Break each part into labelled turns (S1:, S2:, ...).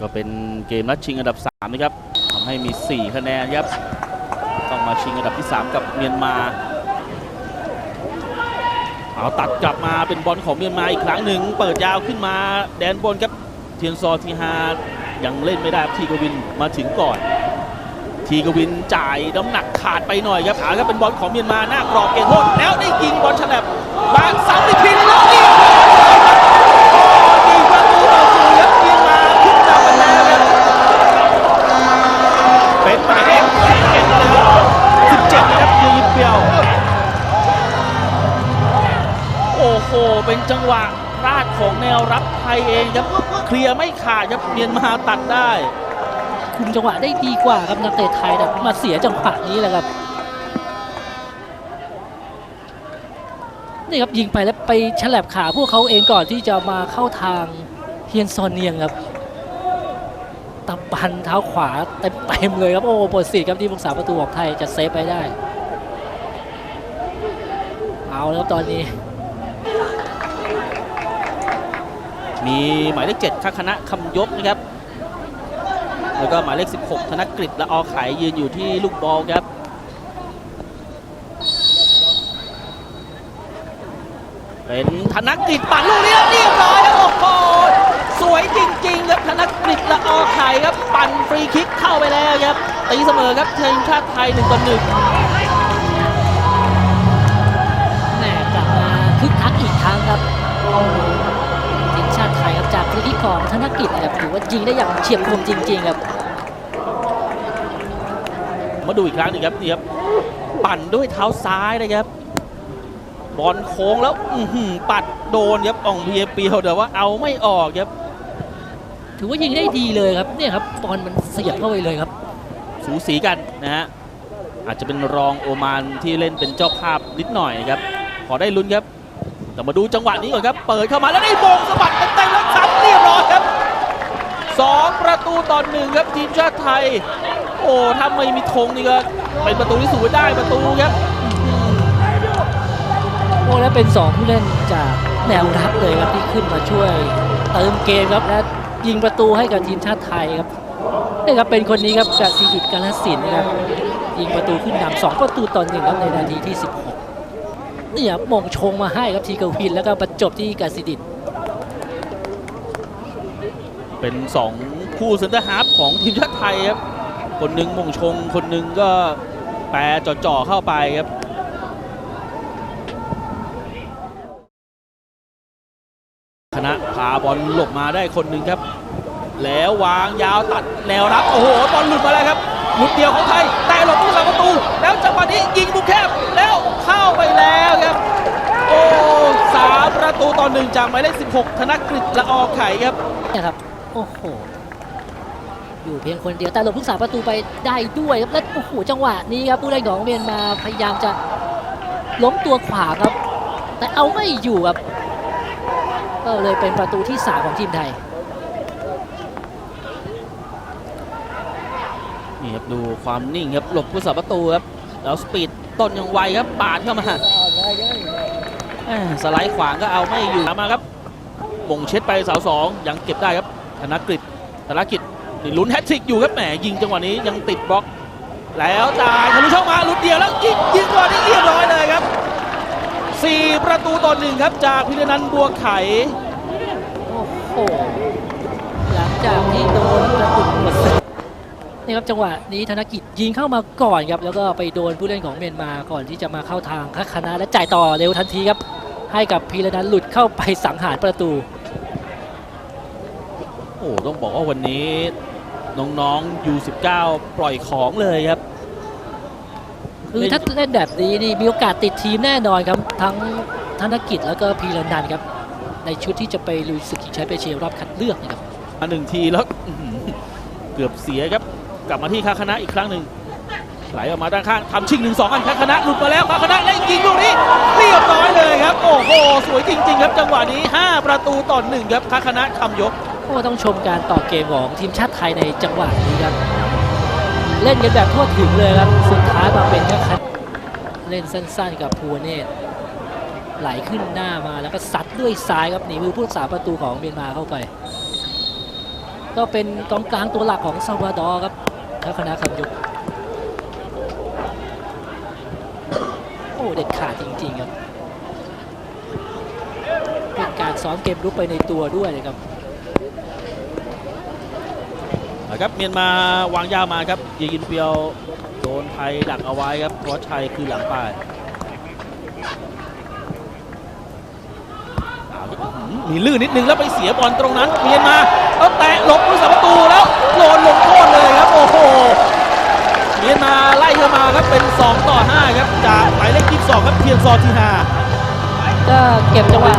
S1: ก็เป็นเกมนัดชิงอันดับ 3 นะครับทำให้มี 4 คะแนนครับ ต้องมาชิงอันดับที่ 3 กับเมียนมา เอาตัดกลับมาเป็นบอลของเมียนมาอีกครั้งหนึ่ง เปิดยาวขึ้นมาแดนบนครับ เทียนซอทีฮายังเล่นไม่ได้ทีกวินมาถึงก่อน ทีกวินจ่ายน้ำหนักขาดไปหน่อยครับอาครับเป็นบอลของเมียนมาหน้ากรอบเกตโทษแล้วได้ยิงบอลฉลับมาสามติพินแล้ว เป็นจังหวะพลาดของแนวรับไทยเองครับเคลียร์ไม่ขาดครับเมียนมาตัดได้
S2: คุมจังหวะได้ดีกว่าครับนักเตะไทยแต่มาเสียจังหวะนี้แหละครับนี่ครับยิงไปแล้วไปฉลับขาพวกเขาเองก่อนที่จะมาเข้าทางเฮียนซอนเนียงครับตำปันเท้าขวาเต็มๆเลยครับ โอ้ปวดสีครับที่ผู้สาประตูของไทยจะเซฟไปได้ เอาแล้วตอนนี้
S1: มีหมายเลข7ข้างคณะคำยกนะครับ แล้วก็หมายเลข 16 ธนกฤษและออไขายยืนอยู่ที่ลูกบอลครับเป็นธนกฤษปั่นลูกนี้เรียบร้อยครับโอ้โหสวยจริงๆครับธนกฤษและออไขายครับ ปั่นฟรีคิกเข้าไปแล้วครับตีเสมอครับทีมชาติไทย1ต่อ1
S2: ของธนกิจนะครับถือว่ายิงได้อย่างเฉียบคมจริง ๆ ครับ
S1: มาดูอีกครั้งหนึงครับนี่ครับปั่นด้วยเท้าซ้ายนะครับบอลโค้งแล้วอื้อหือปัดโดนครับอ่องเพียเปียวแต่ว่าเอาไม่ออกครับ
S2: ถือว่ายิงได้ดีเลยครับเนี่ยครับบอลมันเสียบเข้าไปเลยครับ
S1: สูสีกันนะฮะอาจจะเป็นรองโอมานที่เล่นเป็นเจ้าภาพนิดหน่อยนะครับพอได้ลุ้นครับ แต่มาดูจังหวะนี้ก่อนครับ เปิดเข้ามาแล้วได้โบงสะบัดเต็มๆแล้วซ้ำเรียบร้อยครับสองประตูต่อหนึ่งครับทีมชาติไทย โอ้ถ้าไม่มีธงนี่ก็เป็นประตูที่สูญได้ประตูครับ
S2: โอ้และเป็น2ผู้เล่นจากแนวรับเลยครับที่ขึ้นมาช่วยเติมเกมครับและยิงประตูให้กับทีมชาติไทยครับนี่ครับเป็นคนนี้ครับกสิดิตกาลสินครับยิงประตูขึ้นนำสองประตูต่อหนึ่งครับในนาทีที่ 16นี่ครับมงชงมาให้ครับทีกวินแล้วก็บรรจบที่กสิดิต
S1: เป็น 2 คู่เซนเตอร์ฮาร์ฟของทีมชาติไทยครับ คนหนึ่งมงชง คนหนึ่งก็แปรจ่อๆเข้าไปครับคณะพาบอลหลบมาได้คนหนึ่งครับ แล้ววางยาวตัดแนวรับ โอ้โห บอลหลุดมาแล้วครับหลุดเดียวของไทย แต่หลบผู้สาประตู แล้วจังหวะนี้ยิงมุมแคบแล้วเข้าไปแล้วครับ โอ้สามประตูต่อหนึ่งจากหมายเลข16 ธนกฤษละออไข่ครับ
S2: นี่ครับ โอ้โห อยู่เพียงคนเดียวแต่หลบผู้สาประตูไปได้ด้วยครับและโอ้โหจังหวะนี้ครับผู้เล่นของเมียนมาพยายามจะล้มตัวขวาครับ แต่เอาไม่อยู่ครับก็เลยเป็นประตูที่ส3ของทีมไทย
S1: นี่ครับดูความนิ่งครับหลบผู้สาประตูครับแล้วสปีดต้นยังไวครับปาดเข้ามาสไลด์ขวางก็เอาไม่อยู่มาครับบ่งเช็ดไปเสาสองยังเก็บได้ครับ ธนกฤษธนกิจนี่ลุ้นแฮตทริกอยู่ครับแหมยิงจังหวะนี้ยังติดบล็อก แล้วจ่ายทะลุช่องมาหลุดเดียวแล้วยิงยิงก่อนนี้เรียบร้อยเลยครับสี่ประตูต่อหนึ่งครับจากพิรนันบัวไข่
S2: โอ้โหหลังจากที่โดนกระตุกหมดนี่ครับจังหวะนี้ธนกิจยิงเข้ามาก่อนครับแล้วก็ไปโดนผู้เล่นของเมียนมาก่อนที่จะมาเข้าทางคัคณะและจ่ายต่อเร็วทันทีครับ ให้กับพีรนันหลุดเข้าไปสังหารประตู
S1: โอ้ต้องบอกว่าวันนี้น้องๆ U19 ปล่อยของเลยครับ
S2: คือถ้าเล่นแบบนี้นี่มีโอกาสติดทีมแน่นอนครับ ทั้งธนกิจแล้วก็พีระนันท์ครับ ในชุดที่จะไปลุยศึกชิงแชมป์เอเชียรอบคัดเลือกนะครับ
S1: มาหนึ่งทีแล้วอื้อหือเกือบเสียครับ กลับมาที่คาคณะอีกครั้งหนึ่งไหลออกมาด้านข้างทำชิงหนึ่งสองอันคาคณะหลุดมาแล้วคาคณะแล้วยิงลูกนี้เรียบร้อยเลยครับ โอ้โหสวยจริง ๆ ครับจังหวะนี้ 5 ประตูต่อหนึ่งครับคาคณะคำยก
S2: โอ้ต้องชมการต่อเกมของทีมชาติไทยในจังหวะนี้ครับ เล่นกันแบบทั่วถึงเลยครับ สุดท้ายมาเป็นแค่คัดเล่นสั้นๆกับภูวเนตไหลขึ้นหน้ามาแล้วก็ซัดด้วยซ้ายครับหนีมือผู้รักษาประตูของเมียนมาเข้าไป ก็เป็นกองกลางตัวหลักของซาวาดอร์ครับทัศนะคำยุกโอ้เด็ดขาดจริงๆครับเป็นการซ้อมเกมรุกไปในตัวด้วยนะครับ
S1: นะครับเมียนมาวางยาวมาครับยิงอินเปียวโดนไทยดักเอาไว้ครับวัชชัยคือหลังไปเอาดิอื้อหือมีลื่นนิดนึงแล้วไปเสียบอลตรงนั้นเมียนมาแล้วแตะหลบผู้สาประตูแล้วโดนลงโทษเลยครับโอ้โหเมียนมาไล่เข้ามาครับเป็น 2 ต่อ 5 ครับจากหมายเลข22ครับเทียนซอทีฮา
S2: ก็เก็บจังหวะ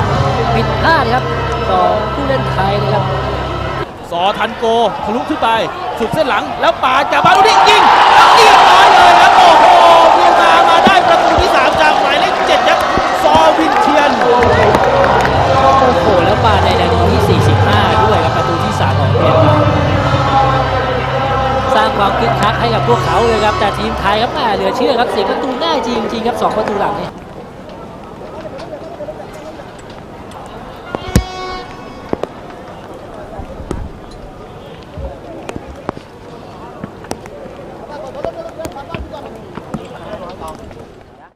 S2: ผิดพลาดครับของผู้เล่นไทยนะครับ
S1: ซอทันโกทะลุขึ้นไปสุดเส้นหลังแล้วปาจากบาลูดิยิงแล้วเรียบร้อยเลยครับโอ้โหเวียนมามาได้ประตูที่ 3 จากหมายเลข7ครับซอวินเทียน
S2: โอ้โหแล้วมาในนาทีที่ 45 ด้วยครับประตูที่ 3 ของเมียนมาสร้างความคึกคักให้กับพวกเขาเลยครับแต่ทีมไทยครับแหมเหลือเชื่อครับเสียประตูง่ายจริงๆครับ 2 ประตูหลังนี่